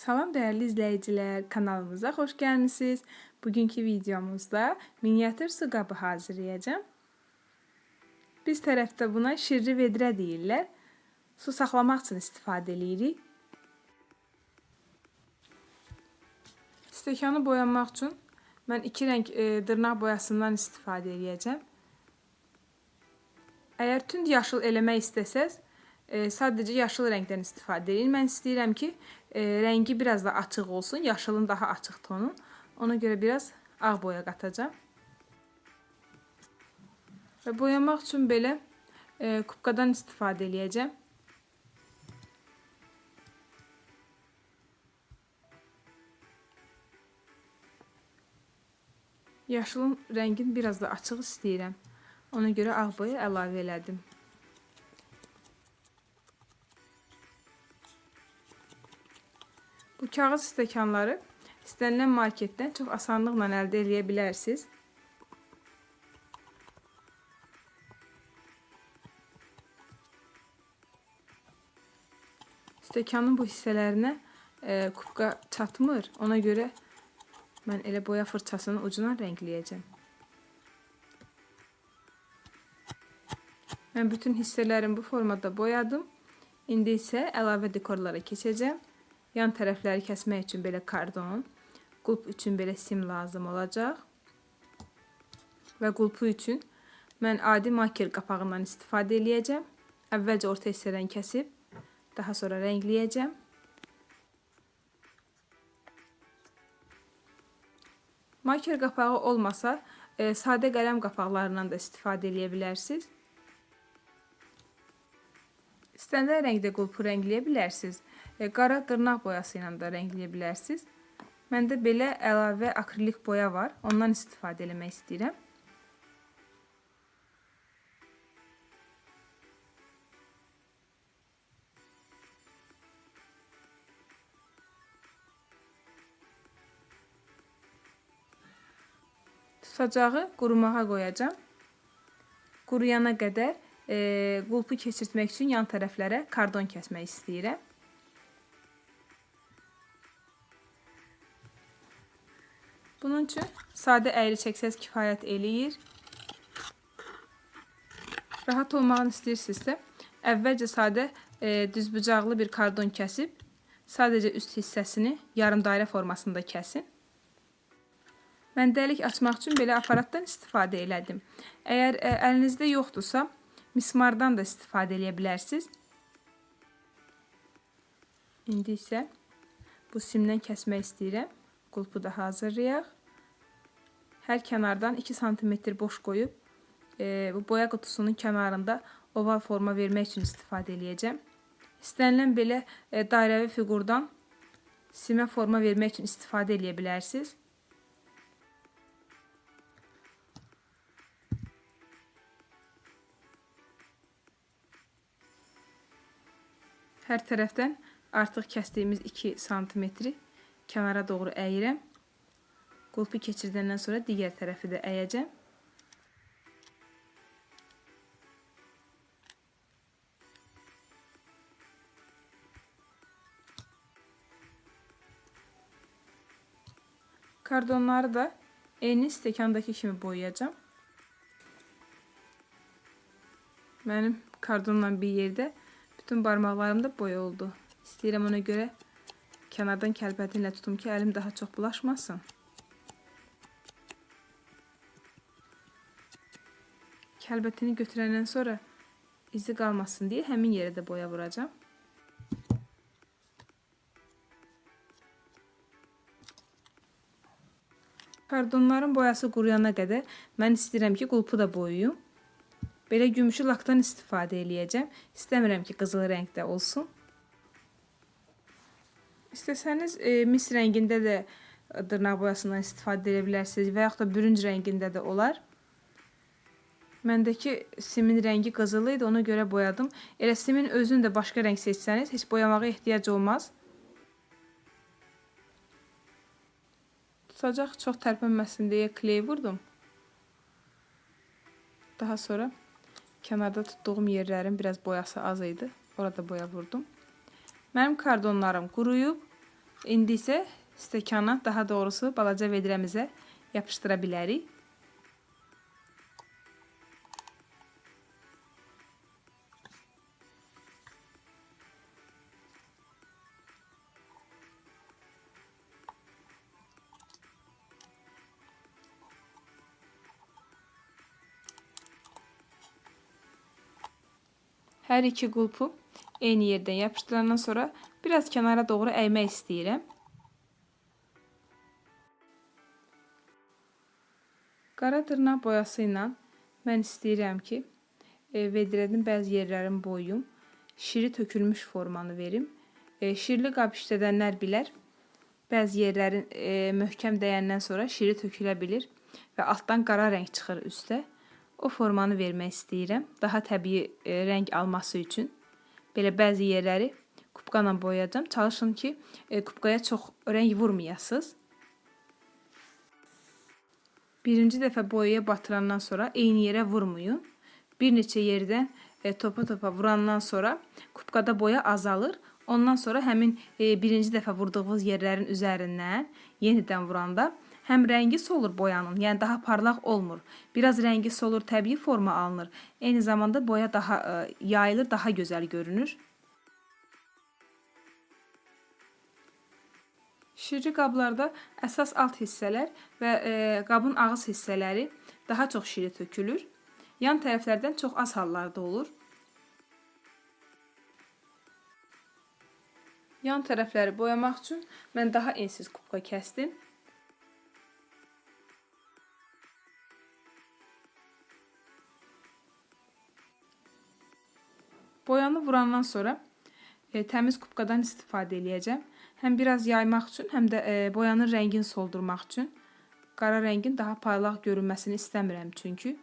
Salam değerli izleyiciler, kanalımıza hoş gəlmisiniz. Bugünkü videomuzda miniatür su qabı hazırlayacağım. Biz tərəfdə buna şirri vedrə deyirlər. Su saxlamaq üçün istifadə edirik. Stəkanı boyamaq üçün mən iki rəng e, dırnaq boyasından istifadə edəcəm. Əgər tünd yaşıl eləmək istəsəz, e, sadəcə yaşıl rəngdən istifadə edin. Mən istəyirəm ki, e, rəngi biraz da açıq olsun, yaşılın daha açıq tonu. Ona görə biraz ağ boya qatacağam. Və boyamaq üçün belə e, kubkadan istifadə edəcəm. Yaşılın rəngini biraz da açıq istəyirəm. Ona görə ağ boya əlavə elədim. Bu kağız stəkanları istənilən marketdən çox asanlıqla əldə edə bilərsiniz. Stəkanın bu hissələrinə e, kubka çatmır. Ona görə mən elə boya fırçasının ucuna rəngləyəcəm. Mən bütün hissələrimi bu formada boyadım. İndi isə əlavə dekorlara keçəcəm. Yan tərəfləri kəsmək üçün belə kardon, qulp üçün belə sim lazım olacaq. Və qulpu üçün mən adi marker qapağından istifadə eləyəcəm. Əvvəlcə orta hissədən kəsib, daha sonra rəngləyəcəm. Marker qapağı olmasa, e, sadə qələm qapaqlarından da istifadə edə bilərsiniz. İstənilən rəngdə qulpu rəngləyə bilərsiniz. E, qara dırnaq boyası ilə də rəngləyə bilərsiniz. Məndə belə əlavə akrilik boya var. Ondan istifadə eləmək istəyirəm. Tutacağı qurumağa qoyacağam. Quruyana qədər e, qulpu keçirtmək üçün yan tərəflərə kardon kəsmək istəyirəm. Bunun üçün sadə əyri çəksəz kifayət eləyir. Rahat olmağını istəyirsinizsə, əvvəlcə sadə e, düzbucaqlı bir kardon kəsib, sadəcə üst hissəsini yarım dairə formasında kəsin. Mən dəlik açmaq üçün belə aparatdan istifadə elədim. Əgər e, əlinizdə yoxdursa, mismardan da istifadə edə bilərsiniz. İndi isə bu simdən kəsmək istəyirəm. Qulpu da hazırlayaq. Hər kənardan 2 sm boş qoyub e, bu boya qutusunun kənarında oval forma vermək üçün istifadə eləyəcəm. İstənilən belə e, dairəvi fiqurdan simə forma vermək üçün istifadə eləyə bilərsiniz. Hər tərəfdən artıq kəsdiyimiz 2 sm kənara doğru əyirəm. Qulpu keçirdəndən sonra digər tərəfi də əyəcəm. Kardonları da eyni stəkandakı kimi boyayacağım. Mənim kardonla bir yerdə bütün barmaqlarımda boya oldu. İstəyirəm ona görə kənardan kəlbətinlə tutum ki, əlim daha çox bulaşmasın. Kəlbətini götürəndən sonra izi qalmasın deyə həmin yerə də boya vuracağım. Kardonların boyası quruyana qədər mən istəyirəm ki, qulpu da boyuyum. Belə gümüşü lakdan istifadə eləyəcəm. İstəmirəm ki, qızıl rəngdə olsun. İstəsəniz e, mis rəngində də dırnaq boyasından istifadə edə bilərsiniz və yaxud da bürünc rəngində də olar. Məndəki simin rəngi qızılı idi, ona görə boyadım. Elə simin özünü də başqa rəng seçsəniz, heç boyamağa ehtiyac olmaz. Tutacaq çox tərpənməsin deyə kley vurdum. Daha sonra kənarda tutduğum yerlərin biraz boyası az idi. Orada boya vurdum. Mənim kardonlarım quruyub. İndi isə stəkana, daha doğrusu balaca vedrəmizə yapışdıra bilərik. Hər iki qulpu eyni yerdən yapışdırandan sonra biraz kənara doğru əymək istəyirəm. Qara dırnaq boyası ilə mən istəyirəm ki, e, vedrənin bəzi yerlərini boyuyum. Şiri tökülmüş formanı verim. E, şirli qab işlədənlər bilər. Bəzi yerlərin e, möhkəm dəyəndən sonra şiri tökülə bilir və altdan qara rəng çıxır üstə. O formanı vermək istəyirəm. Daha təbii rəng alması üçün. Belə bəzi yerləri kupka ilə boyayacağam. Çalışın ki, e, kupkaya çox rəng vurmayasınız. Birinci dəfə boyaya batırandan sonra eyni yerə vurmayın. Bir neçə yerdən e, topa-topa vurandan sonra kupkada boya azalır. Ondan sonra həmin e, birinci dəfə vurduğunuz yerlərin üzərindən yenidən vuranda Həm rəngi solur boyanın, yəni daha parlaq olmur. Biraz rəngi solur, təbii forma alınır. Eyni zamanda boya daha e, yayılır, daha gözəl görünür. Şirci qablarda əsas alt hissələr və e, qabın ağız hissələri daha çox şiri tökülür. Yan tərəflərdən çox az hallarda olur. Yan tərəfləri boyamaq üçün mən daha ensiz kubka kəsdim. Boyanı vurandan sonra e, təmiz kubkadan istifadə eləyəcəm. Həm biraz yaymaq üçün, həm də e, boyanın rəngini soldurmaq üçün. Qara rəngin daha parlaq görünməsini istəmirəm çünki.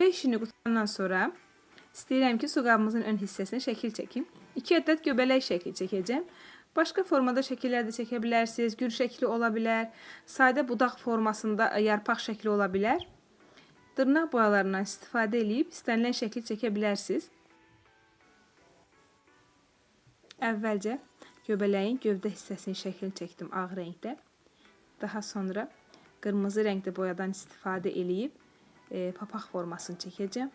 Bu işini qutarandan sonra istəyirəm ki, su qabımızın ön hissəsinə şəkil çəkim. 2 ədəd göbələk şəkli çəkəcəm. Başqa formada şəkillər də çəkə bilərsiniz. Gül şəkli ola bilər. Sadə formasında yarpaq şəkli ola bilər. Boyalarından istifadə edib istənilən şəkli çəkə bilərsiniz. Əvvəlcə göbələyin gövdə hissəsinin şəklini ağ rəngdə. Daha sonra qırmızı rəngdə boyadan istifadə edib e, papaq formasını çəkəcəm.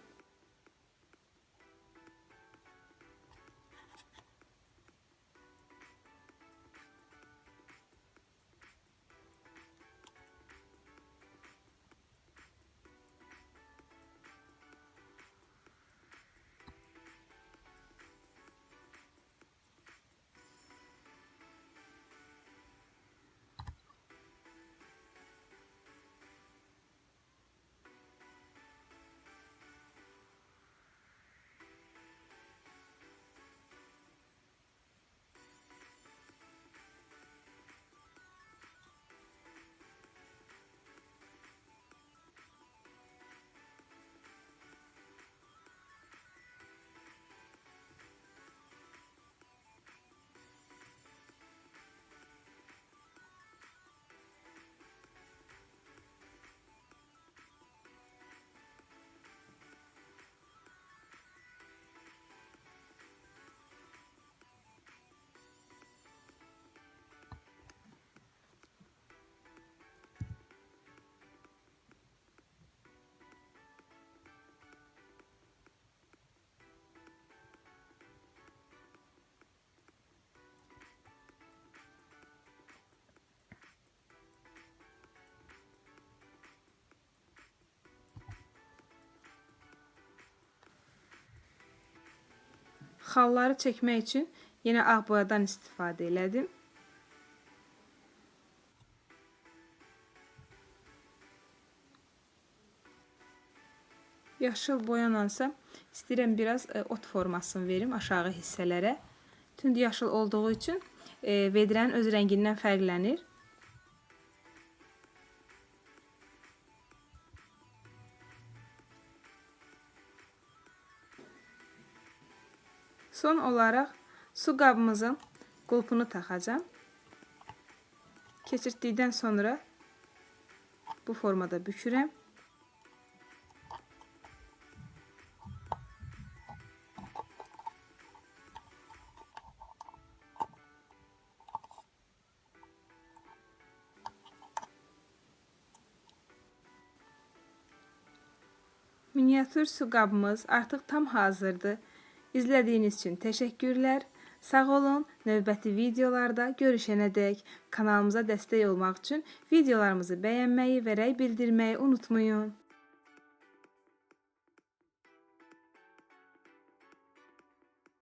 Xalları çəkmək üçün yenə ağ boyadan istifadə elədim. Yaşıl boyanansa istəyirəm biraz e, ot formasını verim aşağı hissələrə. Tünd yaşıl olduğu üçün e, vedrənin öz rəngindən fərqlənir. Son olaraq su qabımızın qulpunu taxacağam. Keçirdikdən sonra bu formada bükürəm. Miniatür su qabımız artıq tam hazırdır. İzlədiyiniz üçün təşəkkürlər. Sağ olun. Növbəti videolarda görüşənədək kanalımıza dəstək olmaq üçün videolarımızı bəyənməyi və rəy bildirməyi unutmayın.